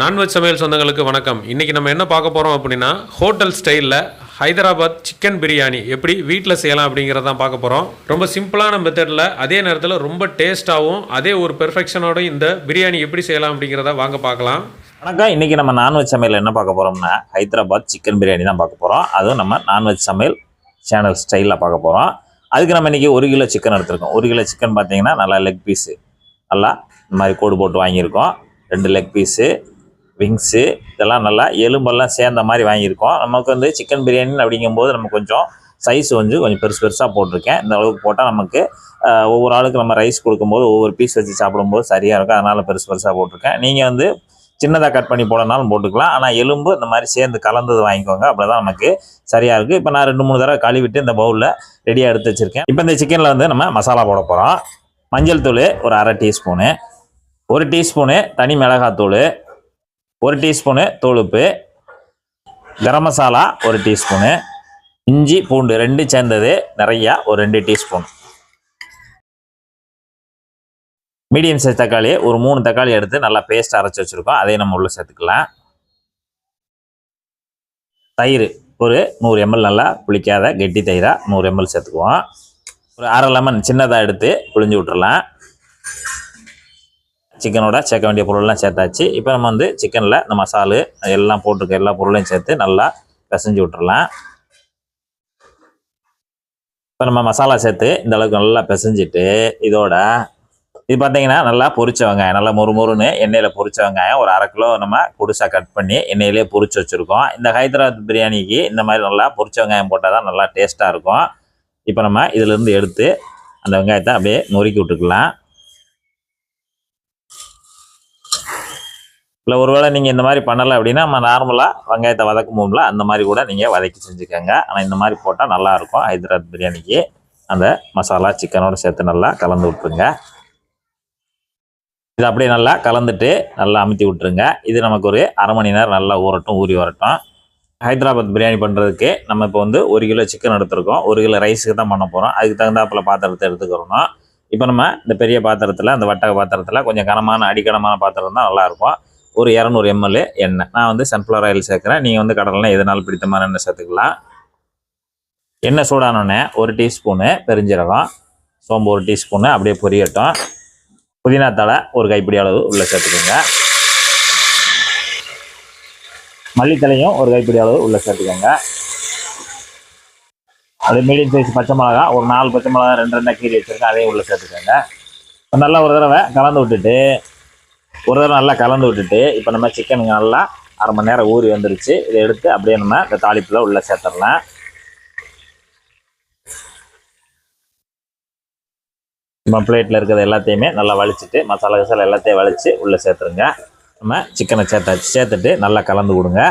Non veg சமையல் சொந்தங்களுக்கு வணக்கம். இன்றைக்கி நம்ம என்ன பார்க்க போகிறோம் அப்படின்னா ஹோட்டல் ஸ்டைலில் ஹைதராபாத் சிக்கன் பிரியாணி எப்படி வீட்டில் செய்யலாம் அப்படிங்கிறதான் பார்க்க போகிறோம் ரொம்ப சிம்பிளான மெத்தடில் அதே நேரத்தில் ரொம்ப டேஸ்ட்டாகவும் அதே ஒரு பெர்ஃபெக்ஷனோட இந்த பிரியாணி எப்படி செய்யலாம் அப்படிங்கிறத வாங்க பார்க்கலாம். வணக்கம். இன்றைக்கி நம்ம நான்வெஜ் சமையல் என்ன பார்க்க போகிறோம்னா ஹைதராபாத் சிக்கன் பிரியாணி தான் பார்க்க போகிறோம் அதுவும் நம்ம நான்வெஜ் சமையல் சேனல் ஸ்டைலில் பார்க்க போகிறோம் அதுக்கு நம்ம இன்னைக்கு ஒரு கிலோ சிக்கன் எடுத்திருக்கோம். ஒரு கிலோ சிக்கன் பார்த்தீங்கன்னா நல்லா லெக் பீஸு நல்லா இந்த மாதிரி கோடு போட்டு வாங்கியிருக்கோம். ரெண்டு லெக் பீஸு விங்ஸு இதெல்லாம் நல்லா எலும்பெல்லாம் சேர்ந்த மாதிரி வாங்கியிருக்கோம். நமக்கு வந்து சிக்கன் பிரியாணின்னு அப்படிங்கும்போது நம்ம கொஞ்சம் சைஸ் வந்து கொஞ்சம் பெருசு பெருசாக போட்டிருக்கேன். இந்த அளவுக்கு போட்டால் நமக்கு ஒவ்வொரு ஆளுக்கு நம்ம ரைஸ் கொடுக்கும்போது ஒவ்வொரு பீஸ் வச்சு சாப்பிடும்போது சரியாக இருக்கும். அதனால் பெருசு பெருசாக போட்டிருக்கேன். நீங்கள் வந்து சின்னதாக கட் பண்ணி போடனாலும் போட்டுக்கலாம். ஆனால் எலும்பு இந்த மாதிரி சேர்ந்து கலந்தது வாங்கிக்கோங்க. அப்படி தான் நமக்கு சரியாக இருக்குது இப்போ நான் ரெண்டு மூணு தடவை கழுவிட்டு இந்த பவுலில் ரெடியாக எடுத்து வச்சுருக்கேன். இப்போ இந்த சிக்கனில் வந்து நம்ம மசாலா போட போகிறோம் மஞ்சள் தூள் ஒரு அரை டீஸ்பூனு ஒரு டீஸ்பூனு தனி மிளகாத்தூள் ஒரு டீஸ்பூனு தூளுப்பு கரம் மசாலா ஒரு டீஸ்பூனு இஞ்சி பூண்டு ரெண்டு சேர்ந்தது நிறையா ஒரு ரெண்டு டீஸ்பூன். மீடியம் சைஸ் தக்காளி ஒரு மூணு தக்காளி எடுத்து நல்லா பேஸ்ட் அரைச்சி வச்சுருக்கோம். அதையும் நம்ம உள்ளே சேர்த்துக்கலாம். தயிர் ஒரு நூறு எம்எல் நல்லா புளிக்காத கெட்டி தயிராக நூறு எம்எல் சேர்த்துக்குவோம். ஒரு அரை லெமன் சின்னதாக எடுத்து புளிஞ்சு விட்டுறலாம். சிக்கனோட சேர்க்க வேண்டிய பொருள்லாம் சேர்த்தாச்சு. இப்போ நம்ம வந்து சிக்கனில் இந்த மசாலு எல்லாம் போட்டிருக்க எல்லா பொருளையும் சேர்த்து நல்லா பிசைஞ்சு விட்டுறலாம். இப்போ நம்ம மசாலா சேர்த்து இந்த அளவுக்கு நல்லா பிசைஞ்சிட்டு இதோட இது பார்த்தீங்கன்னா நல்லா பொரிச்ச வெங்காயம் நல்லா மொறு மொறுன்னு எண்ணெயில் பொரிச்ச வெங்காயம் ஒரு அரை கிலோ நம்ம குடிசாக கட் பண்ணி எண்ணெயிலே பொரிச்சு வச்சுருக்கோம். இந்த ஹைதராபாத் பிரியாணிக்கு இந்த மாதிரி நல்லா பொரிச்ச வெங்காயம் போட்டால் தான் நல்லா டேஸ்ட்டாக இருக்கும். இப்போ நம்ம இதிலேருந்து எடுத்து அந்த வெங்காயத்தை அப்படியே நொறுக்கி விட்டுக்கலாம். இல்லை ஒருவேளை நீங்கள் இந்த மாதிரி பண்ணலை அப்படின்னா நம்ம நார்மலாக வெங்காயத்தை வதக்கும் போதுல அந்த மாதிரி கூட நீங்கள் வதக்கி செஞ்சுக்கோங்க. ஆனால் இந்த மாதிரி போட்டால் நல்லாயிருக்கும் ஹைதராபாத் பிரியாணிக்கு அந்த மசாலா சிக்கனோட சேர்த்து நல்லா கலந்து விட்ருங்க இது அப்படியே நல்லா கலந்துட்டு நல்லா அமுத்தி விட்ருங்க இது நமக்கு ஒரு அரை மணி நேரம் நல்லா ஊறட்டும் ஊறி வரட்டும். ஹைதராபாத் பிரியாணி பண்ணுறதுக்கு நம்ம இப்போ வந்து ஒரு கிலோ சிக்கன் எடுத்திருக்கோம். ஒரு கிலோ ரைஸுக்கு தான் பண்ண போகிறோம் அதுக்கு தகுந்தாப்புல பாத்திரத்தை எடுத்துக்கிறோம் இப்போ நம்ம இந்த பெரிய பாத்திரத்தில் அந்த வட்டக பாத்திரத்தில் கொஞ்சம் கனமான அடிக்கனமான பாத்திரம் தான் நல்லாயிருக்கும் ஒரு இரநூறு எம்எல்ஏ எண்ணெய். நான் வந்து சன்ஃப்ளவர் ஆயில் சேர்க்குறேன். நீங்கள் வந்து கடலாம் எதனாலும் பிடித்தமான எண்ணெய் சேர்த்துக்கலாம். எண்ணெய் சூடானோடனே ஒரு டீஸ்பூனு பெருஞ்சீரகம் சோம்பு ஒரு டீஸ்பூனு அப்படியே பொரியட்டும். புதினா தழை ஒரு கைப்பிடி அளவு உள்ளே சேர்த்துக்கோங்க. மல்லித்தலையும் ஒரு கைப்பிடி அளவு உள்ளே சேர்த்துக்கோங்க. அது மீடியம் சைஸ் பச்சை மிளகா ஒரு நாலு பச்சை மிளகா ரெண்டு ரெண்டாக கீரி வச்சுருக்கேன். அதையும் உள்ளே சேர்த்துக்கோங்க. நல்லா ஒரு தடவை கலந்து விட்டுட்டு ஒரு தடவை நல்லா கலந்து விட்டுட்டு இப்போ நம்ம சிக்கனுங்க நல்லா அரை மணி நேரம் ஊறி வந்துருச்சு. இதை எடுத்து அப்படியே நம்ம இந்த தாளிப்பில் உள்ளே சேர்த்துடலாம். நம்ம பிளேட்டில் இருக்கிறது எல்லாத்தையுமே நல்லா வலிச்சுட்டு மசாலா கசாலா எல்லாத்தையும் வலிச்சு உள்ளே சேர்த்துருங்க. நம்ம சிக்கனை சேர்த்தாச்சு. சேர்த்துட்டு நல்லா கலந்து கொடுங்க.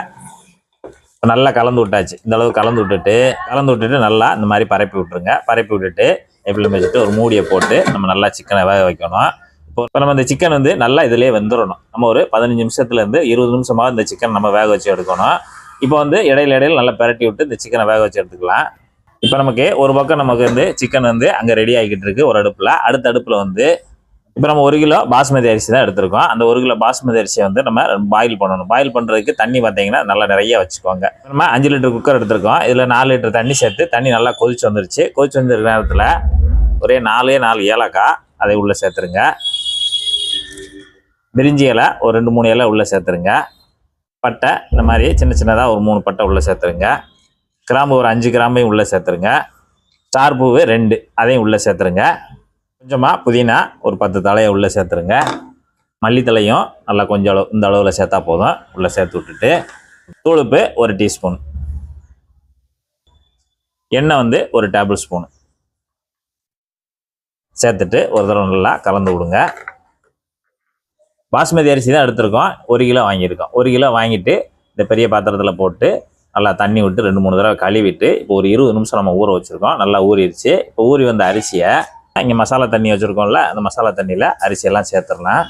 இப்போ நல்லா கலந்து விட்டாச்சு. இந்த அளவு கலந்து விட்டுட்டு கலந்து விட்டுட்டு நல்லா இந்த மாதிரி பரப்பி விட்டுருங்க. பரப்பி விட்டுட்டு எப்படி வச்சுட்டு ஒரு மூடியை போட்டு நம்ம நல்லா சிக்கனை வேக வைக்கணும். இப்போ நம்ம இந்த சிக்கன் வந்து நல்லா இதிலே வெந்துடணும் நம்ம ஒரு பதினஞ்சு நிமிஷத்துலேருந்து இருபது நிமிஷமாக இந்த சிக்கன் நம்ம வேக வச்சு எடுக்கணும். இப்போ வந்து இடையில இடையில நல்லா பிரட்டி விட்டு இந்த சிக்கனை வேக வச்சு எடுத்துக்கலாம். இப்போ நமக்கு ஒரு பக்கம் நமக்கு வந்து சிக்கன் வந்து அங்கே ரெடி ஆகிக்கிட்டு இருக்கு ஒரு அடுப்பில். அடுத்த அடுப்பில் வந்து இப்போ நம்ம ஒரு கிலோ பாஸ்மதி அரிசி தான் எடுத்திருக்கோம். அந்த ஒரு கிலோ பாஸ்மதி அரிசியை வந்து நம்ம பாயில் பண்ணணும். பாயில் பண்ணுறதுக்கு தண்ணி பார்த்தீங்கன்னா நல்லா நிறைய வச்சுக்கோங்க. நம்ம அஞ்சு லிட்டர் குக்கர் எடுத்திருக்கோம். இதில் நாலு லிட்டர் தண்ணி சேர்த்து தண்ணி நல்லா கொதிச்சு வந்துருச்சு. கொதிச்சு வந்துருக்க நேரத்தில் ஒரே நாலே நாலு ஏலக்காய் அதை உள்ளே சேர்த்துருங்க. பிரிஞ்சி இலை ஒரு ரெண்டு மூணு இலை உள்ளே சேர்த்துருங்க. பட்டை இந்த மாதிரி சின்ன சின்னதாக ஒரு மூணு பட்டை உள்ளே சேர்த்துருங்க. கிராம்பு ஒரு அஞ்சு கிராம்பையும் உள்ளே சேர்த்துருங்க. ஸ்டார் பூவு ரெண்டு அதையும் உள்ளே சேர்த்துருங்க. கொஞ்சமாக புதினா ஒரு பத்து தலையை உள்ளே சேர்த்துருங்க. மல்லித்தலையும் நல்லா கொஞ்சம் அளவு இந்த அளவில் சேர்த்தா போதும். உள்ளே சேர்த்து விட்டுட்டு தூளுப்பு ஒரு டீஸ்பூன். எண்ணெய் வந்து ஒரு டேபிள் ஸ்பூன். சேர்த்துட்டு ஒரு தடவை நல்லா கலந்து விடுங்க. பாஸ்மதி அரிசி தான் எடுத்திருக்கோம். ஒரு கிலோ வாங்கியிருக்கோம். ஒரு கிலோ வாங்கிட்டு இந்த பெரிய பாத்திரத்தில் போட்டு நல்லா தண்ணி விட்டு ரெண்டு மூணு தடவை கழுவிட்டு இப்போ ஒரு இருபது நிமிஷம் நம்ம ஊற வச்சுருக்கோம். நல்லா ஊறிடுச்சு. இப்போ ஊறி வந்த அரிசியை இங்கே மசாலா தண்ணி வச்சுருக்கோம்ல அந்த மசாலா தண்ணியில் அரிசியெல்லாம் சேர்த்துடலாம்.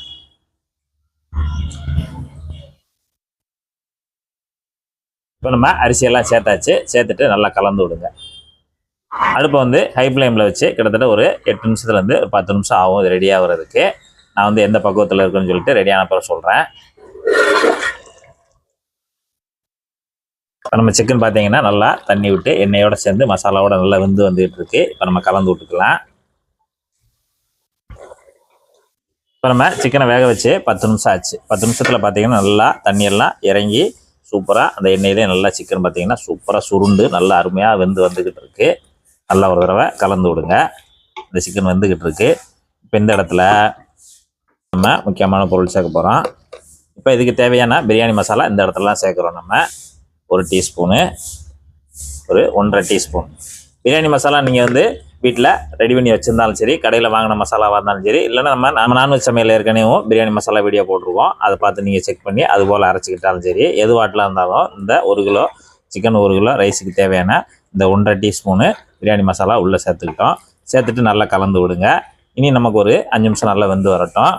இப்போ நம்ம அரிசியெல்லாம் சேர்த்தாச்சு. சேர்த்துட்டு நல்லா கலந்து விடுங்க. அடுப்பை வந்து ஹை ஃப்ளேமில் வச்சு கிட்டத்தட்ட ஒரு எட்டு நிமிஷத்துலேருந்து ஒரு பத்து நிமிஷம் ஆகும். இது ரெடி ஆகிறதுக்கு. நான் வந்து எந்த பக்குவத்தில் இருக்குன்னு சொல்லிட்டு ரெடியான பிறகு சொல்கிறேன் இப்போ நம்ம சிக்கன் பார்த்தீங்கன்னா நல்லா தண்ணி விட்டு எண்ணெயோடு சேர்ந்து மசாலாவோட நல்லா வெந்து வந்துகிட்டு இருக்கு. இப்போ நம்ம கலந்து விட்டுக்கலாம். இப்போ நம்ம சிக்கனை வேக வச்சு பத்து நிமிஷம் ஆச்சு. பத்து நிமிஷத்தில் பார்த்தீங்கன்னா நல்லா தண்ணியெல்லாம் இறங்கி சூப்பராக அந்த எண்ணெயிலே நல்லா சிக்கன் பார்த்தீங்கன்னா சூப்பராக சுருண்டு நல்லா அருமையாக வெந்து வந்துக்கிட்டு இருக்கு. நல்லா ஒரு தடவை கலந்து விடுங்க. இந்த சிக்கன் வந்துக்கிட்டு இருக்கு. இப்போ இந்த இடத்துல நம்ம முக்கியமான பொருள் சேர்க்க போகிறோம் இப்போ இதுக்கு தேவையான பிரியாணி மசாலா இந்த இடத்துலலாம் சேர்க்குறோம் நம்ம. ஒரு டீஸ்பூனு ஒரு ஒன்றரை டீஸ்பூன். பிரியாணி மசாலா நீங்கள் வந்து வீட்டில் ரெடி பண்ணி வச்சுருந்தாலும் சரி கடையில் வாங்கின மசாலாவாக இருந்தாலும் சரி இல்லைன்னா நம்ம நம்ம நான்வெஜ் சமையல் ஏற்கனவே பிரியாணி மசாலா வீடியோ போட்டிருக்கோம். அதை பார்த்து நீங்கள் செக் பண்ணி அது போல் அரைச்சிக்கிட்டாலும் சரி எது வாட்டில் இருந்தாலும் இந்த ஒரு கிலோ சிக்கன் ஒரு கிலோ ரைஸுக்கு தேவையான இந்த ஒன்றரை டீஸ்பூனு பிரியாணி மசாலா உள்ளே சேர்த்துக்கிட்டோம். சேர்த்துட்டு நல்லா கலந்து விடுங்க. இனி நமக்கு ஒரு அஞ்சு நிமிஷம் நல்லா வெந்து வரட்டும்.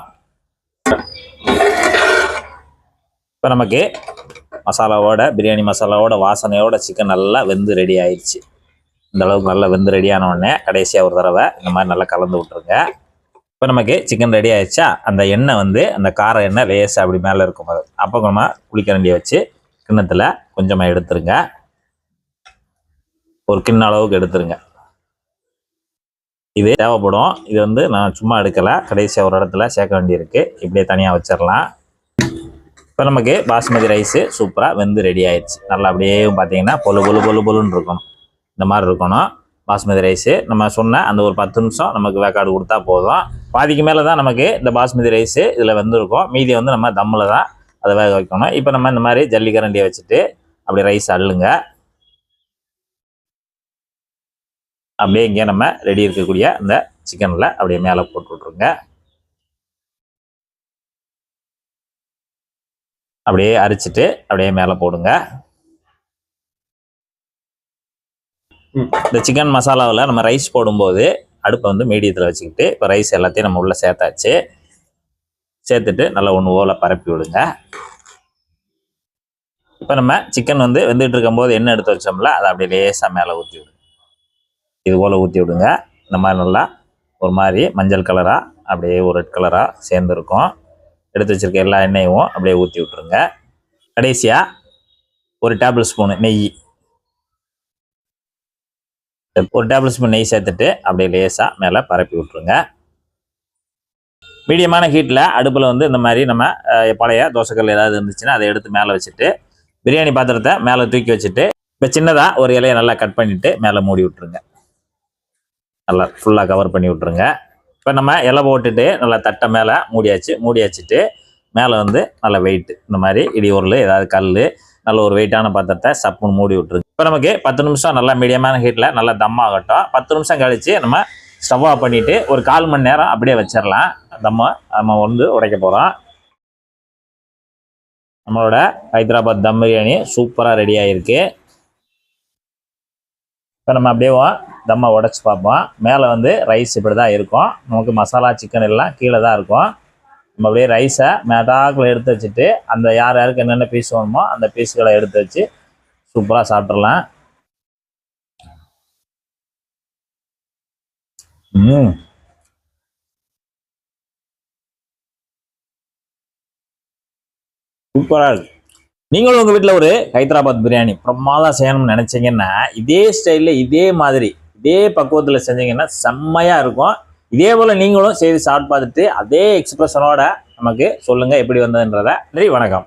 இப்போ நமக்கு மசாலாவோட பிரியாணி மசாலாவோட வாசனையோட சிக்கன் நல்லா வெந்து ரெடி ஆயிடுச்சு இந்த அளவுக்கு நல்லா வெந்து ரெடியான உடனே கடைசியாக ஒரு தடவை இந்த மாதிரி நல்லா கலந்து விட்ருங்க இப்போ நமக்கு சிக்கன் ரெடி ஆயிடுச்சா அந்த எண்ணெய் வந்து அந்த கார எண்ணெய் லேசாக அப்படி மேலே இருக்கும் அது அப்போ நம்ம குளிக்கரண்டியை வச்சு கிண்ணத்தில் கொஞ்சமாக எடுத்துருங்க. ஒரு கிண்ண அளவுக்கு எடுத்துருங்க. இது தேவைப்படும். இது வந்து நான் சும்மா எடுக்கலை. கடைசியாக ஒரு இடத்துல சேர்க்க வேண்டியிருக்கு. இப்படியே தனியாக வச்சிடலாம் இப்போ நமக்கு பாஸ்மதி ரைஸு சூப்பராக வெந்து ரெடி ஆயிடுச்சு. நல்லா அப்படியே பார்த்தீங்கன்னா பொழு பொழு பொழு பொழுன்னு இருக்கணும். இந்த மாதிரி இருக்கணும். பாஸ்மதி ரைஸு. நம்ம சொன்ன அந்த ஒரு பத்து நிமிஷம் நமக்கு வேக்காடு கொடுத்தா போதும். பாதிக்கு மேலே தான் நமக்கு இந்த பாஸ்மதி ரைஸு இதில் வந்துருக்கும். மீதி வந்து நம்ம தம்மில் தான் அதை வேக வைக்கணும். இப்போ நம்ம இந்த மாதிரி ஜல்லிக்கரண்டியை வச்சுட்டு அப்படி ரைஸ் அள்ளுங்க. அப்படியே இங்கே நம்ம ரெடி இருக்கக்கூடிய இந்த சிக்கனில் அப்படியே மேலே போட்டு விட்ருங்க அப்படியே அரிச்சிட்டு அப்படியே மேலே போடுங்க. இந்த சிக்கன் மசாலாவில் நம்ம ரைஸ் போடும்போது அடுப்பை வந்து மீடியத்தில் வச்சுக்கிட்டு இப்போ ரைஸ் எல்லாத்தையும் நம்ம உள்ளே சேர்த்தாச்சு. சேர்த்துட்டு நல்லா ஒன்று ஓலை பரப்பி விடுங்க. இப்போ நம்ம சிக்கன் வந்து வெந்துட்டு இருக்கும்போது எண்ணெய் எடுத்து வச்சோம்ல அதை அப்படியே லேசாக மேலே ஊற்றி விடுங்க. இது போல் ஊற்றி விடுங்க. இந்த மாதிரி நல்லா ஒரு மாதிரி மஞ்சள் கலராக அப்படியே ஒரு ரெட் கலராக சேர்ந்துருக்கும். எடுத்து வச்சிருக்க எல்லா எண்ணெயும் அப்படியே ஊற்றி விட்ருங்க கடைசியாக ஒரு டேபிள் ஸ்பூனு நெய். ஒரு டேபிள் ஸ்பூன் நெய் சேர்த்துட்டு அப்படியே லேசாக மேலே பரப்பி விட்ருங்க மீடியமான ஹீட்டில் அடுப்பில் வந்து இந்த மாதிரி நம்ம பழைய தோசைக்கல் ஏதாவது இருந்துச்சுன்னா அதை எடுத்து மேலே வச்சுட்டு பிரியாணி பாத்திரத்தை மேலே தூக்கி வச்சுட்டு இப்போ சின்னதாக ஒரு இலையை நல்லா கட் பண்ணிவிட்டு மேலே மூடி விட்ருங்க நல்லா ஃபுல்லாக கவர் பண்ணி விட்ருங்க இப்போ நம்ம இலை போட்டுட்டு நல்லா தட்டை மேலே மூடியாச்சு மூடியாச்சுட்டு மேலே வந்து நல்ல வெயிட் இந்த மாதிரி இடி உருள் ஏதாவது கல் நல்ல ஒரு வெயிட்டான பாத்திரத்தை சப்புன்னு மூடி விட்டுருக்கு இப்போ நமக்கு பத்து நிமிஷம் நல்லா மீடியமான ஹீட்டில் நல்லா தம் ஆகட்டும். பத்து நிமிஷம் கழித்து நம்ம ஸ்டவ் ஆஃப் பண்ணிவிட்டு ஒரு கால் மணி நேரம் அப்படியே வச்சிடலாம் தம்ம நம்ம வந்து உடைக்க போகிறோம் நம்மளோட ஹைதராபாத் தம் பிரியாணி சூப்பராக ரெடி ஆகிருக்கு இப்போ நம்ம அப்படியே தம்மை உடச்சி பார்ப்போம். மேலே வந்து ரைஸ் இப்படி தான் இருக்கும். நமக்கு மசாலா சிக்கன் எல்லாம் கீழே தான் இருக்கும். நம்ம அப்படியே ரைஸை மேட்டாக்கில் எடுத்து வச்சுட்டு அந்த யார் யாருக்கு என்னென்ன பீஸ் வேணுமோ அந்த பீஸ்களை எடுத்து வச்சு சூப்பராக சாப்பிட்றலாம் ம். சூப்பராக இருக்கு. நீங்களும் உங்கள் வீட்டில் ஒரு ஹைதராபாத் பிரியாணி பிரமாதம் செய்யணும்னு நினச்சிங்கன்னா இதே ஸ்டைலில் இதே மாதிரி இதே பக்குவத்தில் செஞ்சீங்கன்னா செம்மையாக இருக்கும். இதே போல் நீங்களும் செய்து சாப்பிட்டு பார்த்துட்டு அதே எக்ஸ்பிரஷனோட நமக்கு சொல்லுங்கள் எப்படி வந்ததுன்றதை. நன்றி வணக்கம்.